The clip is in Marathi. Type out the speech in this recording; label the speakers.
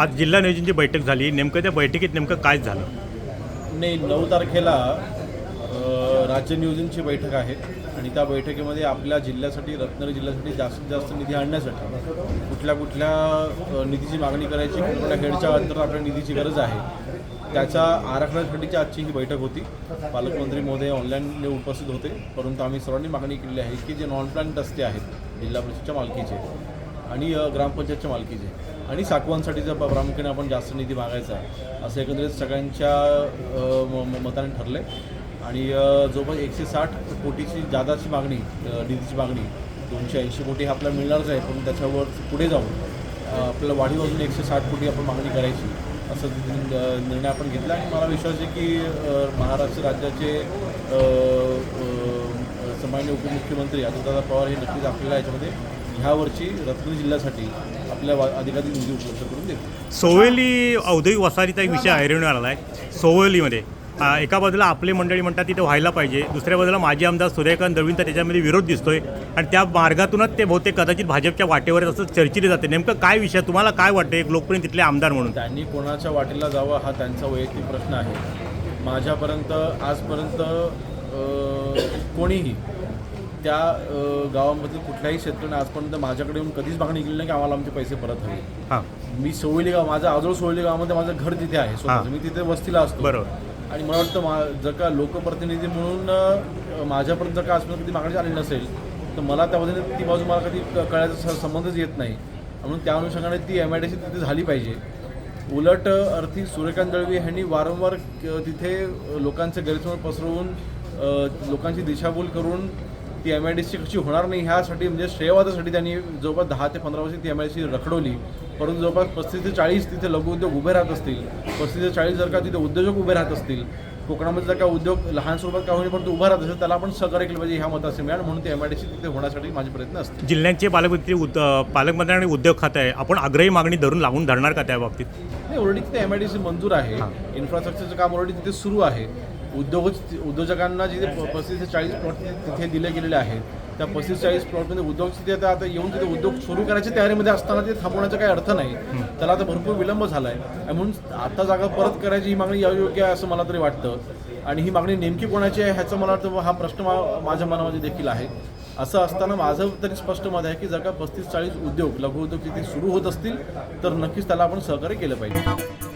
Speaker 1: आज जिल्हा नियोजनची बैठक झाली. नेमकं त्या बैठकीत नेमकं काय झालं?
Speaker 2: नाही नऊ तारखेला राज्य नियोजनची बैठक आहे. आणि त्या बैठकीमध्ये आपल्या जिल्ह्यासाठी रत्नागिरी जिल्ह्यासाठी जास्तीत जास्त निधी आणण्यासाठी कुठल्या कुठल्या निधीची मागणी करायची कुठल्या खेळच्या अंतर्गत आपल्या निधीची गरज आहे त्याच्या आराखड्यासाठीची आजची ही बैठक होती. पालकमंत्री महोदय ऑनलाईनने उपस्थित होते. परंतु आम्ही सर्वांनी मागणी केलेली आहे की जे नॉन प्लॅन रस्ते आहेत जिल्हा परिषदच्या मालकीचे आणि ग्रामपंचायतच्या मालकीचे. आणि साकवांसाठी जर प्रामुख्याने आपण जास्त निधी मागायचा आहे असं एकंदरीत सगळ्यांच्या म- म- मताने ठरलं आहे आणि जवळपास एकशे साठ कोटीची जादाची मागणी निधीची मागणी दोनशे ऐंशी कोटी हा आपल्याला मिळणारच आहे पण त्याच्यावर पुढे जाऊन आपल्याला वाढीव अजून एकशे साठ कोटी आपण मागणी करायची असं निर्णय आपण घेतला. आणि मला विश्वास आहे की महाराष्ट्र राज्याचे सामान्य उपमुख्यमंत्री अजितदादा पवार हे नक्कीच आपल्याला याच्यामध्ये ह्या वर्षी रत्नागिरी जिल्ह्यासाठी आपल्या वा- अधिकाधिक निधी उपलब्ध करून देतील
Speaker 1: सोवेली औद्योगिक वसाहतीचा एक विषय ऐरवण्यात आला आहे. सोवेलीमध्ये. आ, एका बाजूला आपली मंडळी म्हणतात तिथे व्हायला पाहिजे. दुसऱ्या बाजूला माजी आमदार सूर्यकांत दळवींचा त्याच्यामध्ये विरोध दिसतोय. आणि त्या मार्गातूनच ते बहुतेक कदाचित भाजपच्या वाटेवर असं चर्चिले जाते. नेमकं काय विषय तुम्हाला काय वाटतं एक लोकप्रिय तिथले आमदार म्हणून?
Speaker 2: त्यांनी कोणाच्या वाटेला जावं हा त्यांचा वैयक्तिक प्रश्न आहे. माझ्यापर्यंत आजपर्यंत अ, कोणीही त्या गावामधील कुठल्याही शेतकऱ्याने आजपर्यंत माझ्याकडे येऊन कधीच मागणी केली नाही की आम्हाला आमचे पैसे परत हवे. मी सोयली गाव माझं आजोळ सोयली गावामध्ये माझं घर तिथे आहे स्वतःचं. मी तिथे वस्तीला असतो.
Speaker 1: बरोबर.
Speaker 2: आणि मला वाटतं जर का लोकप्रतिनिधी म्हणून माझ्यापर्यंत जर का आजपर्यंत कधी मागणी आली नसेल तर मला त्या बाजूने ती बाजू मला कधी कळायचा संबंधच येत नाही. म्हणून त्या अनुषंगाने ती एम आय डी सी तिथे झाली पाहिजे. उलट अर्थी सूर्यकांत दळवी यांनी वारंवार तिथे लोकांचे गैरसमज पसरवून लोकांची दिशाभूल करून ती एम आय डी सी कशी होणार नाही ह्यासाठी म्हणजे श्रेयवादासाठी त्यांनी जवळपास दहा ते पंधरा वर्ष ती एम आय डी सी रखडवली. परंतु जवळपास पस्तीस ते चाळीस तिथे लघु उद्योग उभे राहत असतील. पस्तीस ते चाळीस जर का तिथे उद्योजक उभे राहत असतील. कोकणामध्ये जर का उद्योग लहान स्वरूपात का होईना परंतु उभा राहत असेल त्याला आपण सहकार्य केलं पाहिजे ह्या मताचे मिळाल म्हणून ते एम आय डी सी तिथे होण्यासाठी माझे प्रयत्न असतील.
Speaker 1: जिल्ह्यांचे पालकमंत्री उद पालकमंत्री आणि उद्योग खातं आहे. आपण आग्रही मागणी धरून लागून धरणार का त्या बाबतीत?
Speaker 2: नाही ऑलरेडी तिथे एम आय डी सी मंजूर आहे. इन्फ्रास्ट्रक्चरचं काम ऑलरेडी तिथे सुरू आहे. उद्योग उद्योजकांना जिथे पस्तीस ते चाळीस प्लॉट तिथे दिले गेलेले आहेत त्या पस्तीस चाळीस प्लॉटमध्ये उद्योग तिथे आता आता येऊन तिथे उद्योग सुरू करायच्या तयारीमध्ये असताना ते थांबवण्याचा काही अर्थ नाही. त्याला आता भरपूर विलंब झाला आहे म्हणून आता जागा परत करायची ही मागणी योग्य आहे असं मला तरी वाटतं. आणि ही मागणी नेमकी कोणाची आहे ह्याचं मला वाटतं हा प्रश्न माझ्या मनामध्ये देखील आहे. असं असताना माझं तरी स्पष्ट मत आहे की जर का पस्तीस चाळीस उद्योग लघु उद्योग तिथे सुरू होत असतील तर नक्कीच त्याला आपण सहकार्य केलं पाहिजे.